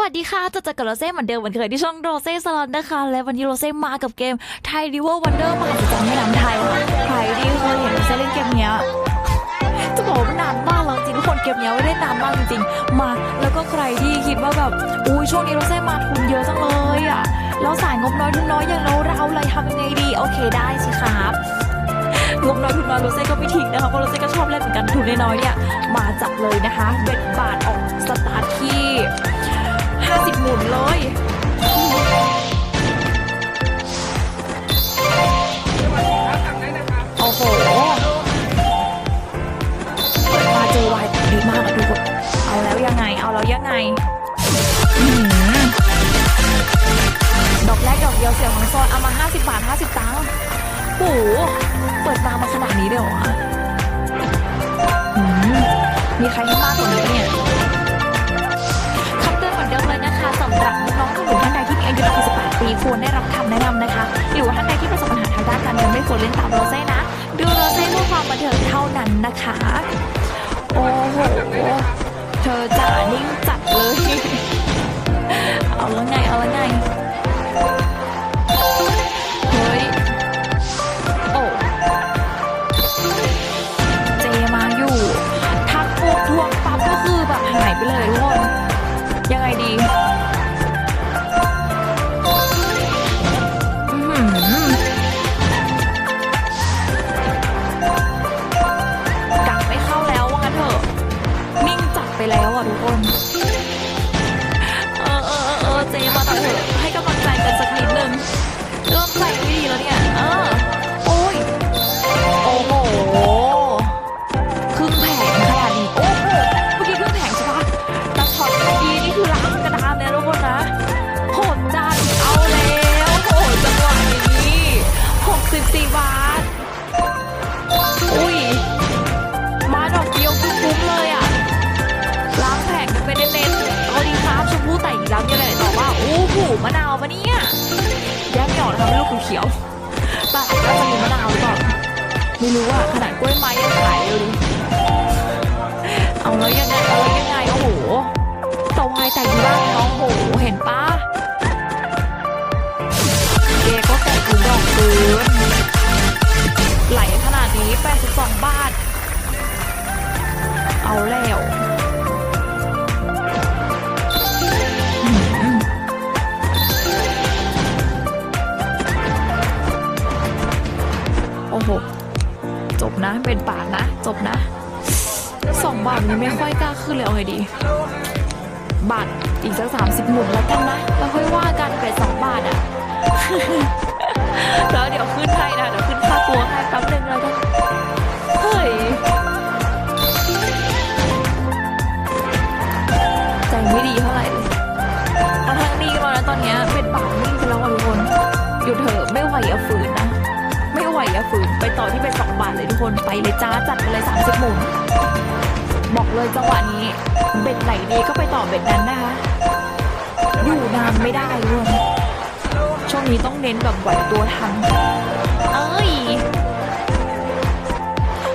วัสดีค่ะจะเจอกับโรเซ่เหมือนเดิมเหมือนเคยที่ช่องโรเซ่สลอนนะคะ และวันนี้โรเซ่มากับเกมไทยริเวอร์วันเดอร์มหัศจรรย์แม่น้ำไทย ใครที่เคยเห็นโรเซ่เล่นเกมเนี้ยจะบอกว่านานมากแล้วจริงทุกคนเกมเนี้ยไม่ได้นานมากจริงๆ มา แล้วก็ใครที่คิดว่าแบบอุ้ยช่วงนี้โรเซ่มาทุนเยอะจังเลยอะแล้วสายงบน้อยทุนน้อยอย่างเราเราเลยทำยังไงดีโอเคได้สิครับงบน้อยทุนน้อยโรเซ่ก็ไม่ทิ้งนะคะเพราะโรเซ่ก็ชอบเล่นเหมือนกันทุนน้อยๆเนี่ยมาจับเลยนะคะเบ็ดบาทออกสตาร์ทที่ เอาแล้วยังไง เอาแล้วยังไงอื้อหือดอกแรกดอกเดียวเสียของซอยเอามา 50 บาท 50 ตังค์โอ้โหเปิดมามาขนาดนี้เลยเหรอวะอืมมีใครให้มากกว่านี้ปะเนี่ยคำเตือนเหมือนเดิมเลยนะคะสำหรับน้องๆหนูท่านใดที่มีอายุต่ำกว่า18ปีควรได้รับคำแนะนำนะคะ หรือว่าท่านใดที่ประสบปัญหาทางด้านการเงินไม่ควรเล่นตามโรเซ่นะ ดูโรเซ่เพื่อความบันเทิงเท่านั้นนะคะ โอ้โห เธอจะนิ่งจัดเลย 64บาท อุ้ย มาดอกเดียวคือคุ้มเลยอะ ล้างแผงไปเน้นๆเอาดีครับชมพู่แต่อีกแล้วเนี่ยแหละแต่ว่าโอ้โหมะนาวปะเนี่ยแยกไม่ออกนะคะเป็นลูกเขียวๆแต่อาจจะมีมะนาวหรือเปล่าไม่รู้อะขนาดกล้วยไม้ยังขายเลยเอาแล้วยังไงเอาแล้วยังไงโอ้โหตวายแต่งบ้างเนาะโอ้โหเห็นปะเกก็แต่งถึงดอกปืนไหลข นี้ 82 บาท เอาแล้วโอ้โห จบนะ เป็นปานะ จบนะสองบาทนี้ไม่ค่อยกล้าขึ้นเลยเอาไงดี บาทอีกสักสามสิบหมุนแล้วกันนะ แล้วค่อยว่ากันเป็นสองบาทอะ แล้วเดี๋ยวขึ้นให้นะเดี๋ยวขึ้นค่าตัวให้แป๊บนึงแล้วกันเฮ้ยใจไม่ดีเท่าไหร่เลยเอาทั้งนี้มาแล้วตอนนี้เป็นปากนิ่งไปแล้วทุกคนหยุดเถอะไม่ไหวอย่าฝืนนะไม่ไหวอย่าฝืนไปต่อที่เป็นสองบาทเลยทุกคนไปเลยจ้าจัดไปเลยสามสิบหมุนบอกเลยจังหวะนี้เบ็ดไหนดีก็ไปต่อเบ็ดนั้นนะคะอยู่นานไม่ได้ด้วย นี้ต้องเน้นแบบไหวตัวทันเอ้ย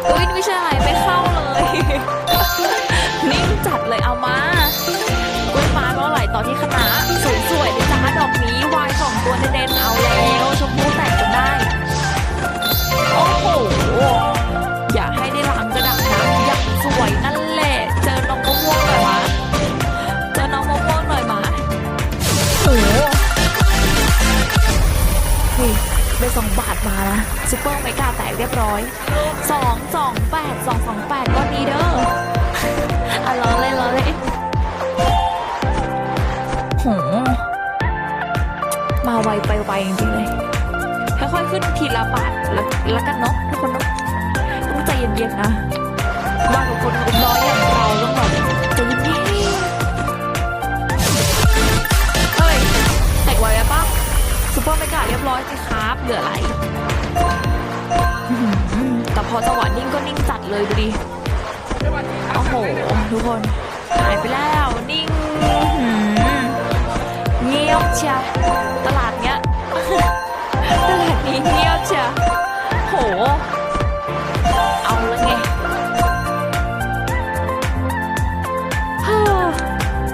อุ้ยไม่ใช่อะไรไม่เข้าเลย นิ่งจัดเลยเอามา สองบาทมานะซุปเปอร์เมกาแตกเรียบร้อยสองสองแปดสองสองแปดก็นี้เด้ออะรอเลยรอเลยโหมาไวไปไวจริงๆเลยค่อยๆขึ้นทีละบาทแล้วแล้วกันเนาะทุกคนเนาะต้องใจเย็นๆนะว่ากับคนคนน้อยอย่างเราต้องแบบ ซุปเปอร์เมกาเรียบร้อยสิครับเหลืออะไรแต่พอจังหวะนิ่งก็นิ่งจัดเลยดูดิ โอ้โห ทุกคน หายไปแล้ว นิ่งเงียบเชียตลาดเนี้ยตลาดนี้เงียบเชียโห เอาล้วไง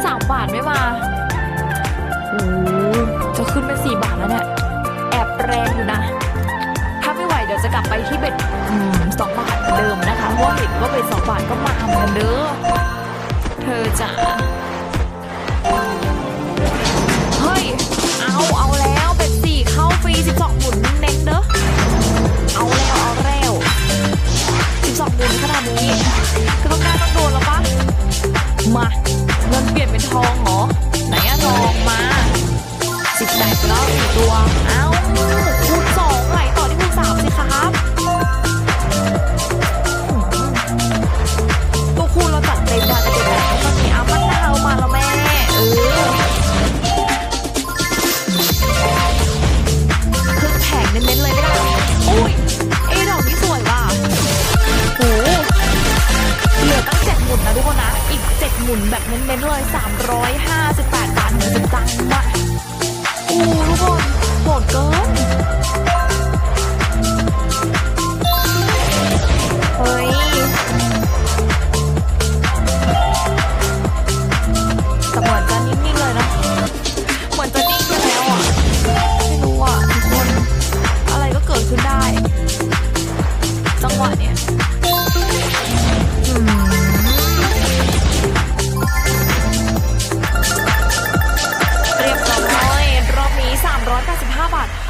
สามบาทไม่มาอ้ จะขึ้นเป็นสี่บาทแล้วเนี่ย แอบแรงอยู่นะ ถ้าไม่ไหวเดี๋ยวจะกลับไปที่เบ็ดสองบาทเดิมนะคะเพราะว่าเห็นว่าเบ็ดสองบาทก็มาเหมือนเดิมเธอจะ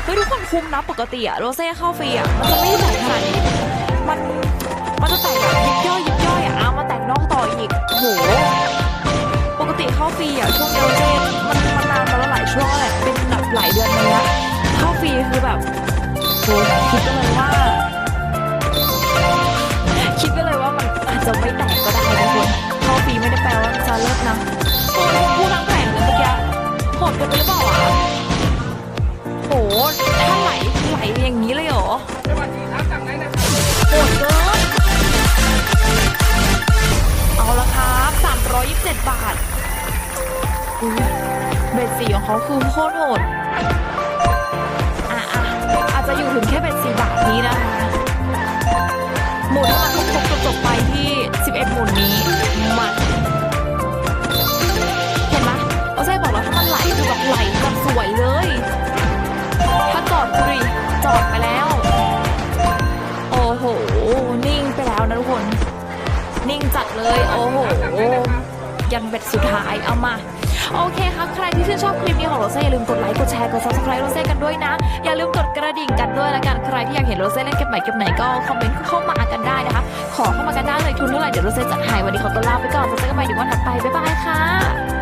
ฮ้ยทุกคนคุ้มนะปกติอะโรเซ่เข้าฟรีอะมันจะไม่ได้แตกขนาดนี้ มันมันจะแตกแบบยิบย่อยยิบย่อยอะเอามาแตกนอกต่ออีกโอ้โหปกติเข้าฟรีอะช่วงเอโรเซ่มันมันนานมาแล้วหลายช่วงแล้วแหละเป็นแบบหลายเดือนมาแล้วเข้าฟรีคือแบบโหคิดไปเลยว่า คิดไปเลยว่ามันอาจจะไม่แตกก็ได้นะคุณเข้าฟรีไม่ได้แปลว่ามันจะเลิกนะโอ้โหพูดทั้งแผงเลยเมื่อกี้โหดเกันไปหรือเปล่า อย่างนี้เลยเหรอสวัสดีครับสั่งได้นะครับโหดเกินเอาละครับ 327 บาทอุ๊ยเบ็ดสีของเขาคือโคตรโหดอะอะอาจจะอยู่ถึงแค่เบ็ดสีบาทนี้นะคะหมุนมันครบๆจบไปที่ 11 หมุนนี้มา สุดท้ายเอามา โอเคค่ะใครที่ชื่นชอบคลิปนี้ของโรเซ่อย่าลืมกดไลค์กดแชร์กด subscribe โรเซ่กันด้วยนะ อย่าลืมกดกระดิ่งกันด้วยละกันใครที่อยากเห็นโรเซ่เล่นเกมใหม่เกมไหนก็คอมเมนต์เข้ามากันได้นะคะ ขอเข้ามากันได้เลยทุนเท่าไหร่เดี๋ยวโรเซ่จะหายวันนี้ขอตัวลาไปก่อนเจอกันใหม่ในวันถัดไปบ๊ายบายค่ะ